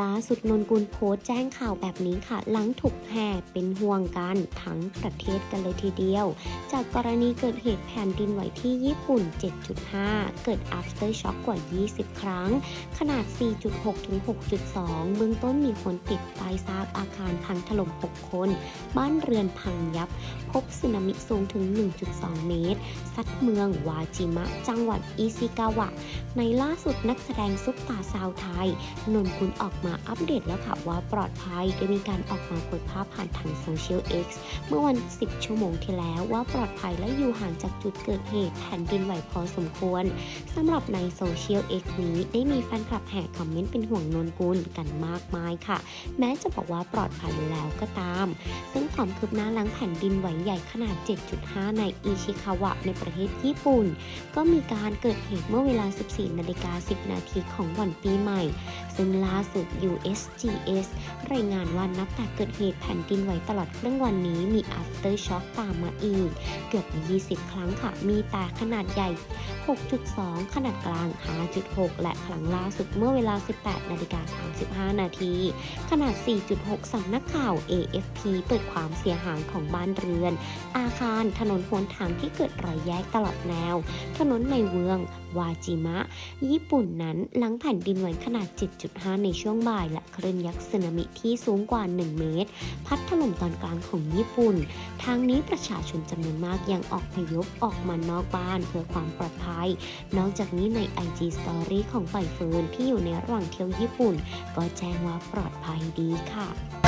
ล่าสุดนนกุลโพสต์แจ้งข่าวแบบนี้ค่ะ หลังถูกแห่เป็นห่วงกันทั้งประเทศกันเลยทีเดียว จากกรณีเกิดเหตุแผ่นดินไหวที่ญี่ปุ่น 7.5 เกิด after shock กว่า 20 ครั้ง ขนาด 4.6 ถึง 6.2 เบื้องต้นมีคนติดใต้ซากอาคารพังถล่ม 6 คน บ้านเรือนพังยับ พบสึนามิสูงถึง 1.2 เมตร ซัดเมืองวาจิมะ จังหวัดอิซิกาวะ ในล่าสุดนักแสดงซุปตาสาวไทย นนกุลออกมาอัปเดตแล้วค่ะว่าปลอดภัยโดยมีการออกมาเปิดภาพผ่านทางโซเชียล X เมื่อวัน 10 ชั่วโมงที่แล้วว่าปลอดภัยและอยู่ห่างจากจุดเกิดเหตุแผ่นดินไหวพอสมควรสำหรับในโซเชียล X นี้ได้มีแฟนคลับแห่คอมเมนต์เป็นห่วงนนกุลกันมากมายค่ะ แม้จะบอกว่าปลอดภัยแล้วก็ตาม ซึ่งความคืบหน้าหลังแผ่นดินไหวใหญ่ขนาด 7.5 ในอิชิคาวะในประเทศญี่ปุ่น ก็มีการเกิดเหตุเมื่อเวลา 14นาฬิกา10 นาทีของวันปีใหม่ ซึ่งล่าสุด USGS รายงานว่านับแต่เกิดเหตุแผ่นดินไหวตลอดครึ่งวันนี้มี after shock ตามมาอีก เกือบ 20 ครั้งค่ะ มีแต่ขนาดใหญ่ 6.2 ขนาดกลาง 5.6 และครั้งล่าสุดเมื่อเวลา 18 นาฬิกา 35 นาที ขนาด 4.6 สำนักข่าว AFP เปิดความเสียหายของบ้านเรือน อาคาร ถนนหนทางที่เกิดรอยแยกตลอดแนว ถนนในเมือง วาจิมะ ญี่ปุ่นนั้นหลังแผ่นดินไหวขนาด 7.5 ในช่วช่วงบ่าย และคลื่นยักษ์สึนามิที่สูงกว่า 1 เมตร พัดถล่มตอนกลางของญี่ปุ่น ทางนี้ประชาชนจำนวนมากยังออกพยพออกมานอกบ้านเพื่อความปลอดภัย นอกจากนี้ใน IG Story ของใบเฟิร์นที่อยู่ในระหว่างเที่ยวญี่ปุ่น ก็แจ้งว่าปลอดภัยดีค่ะ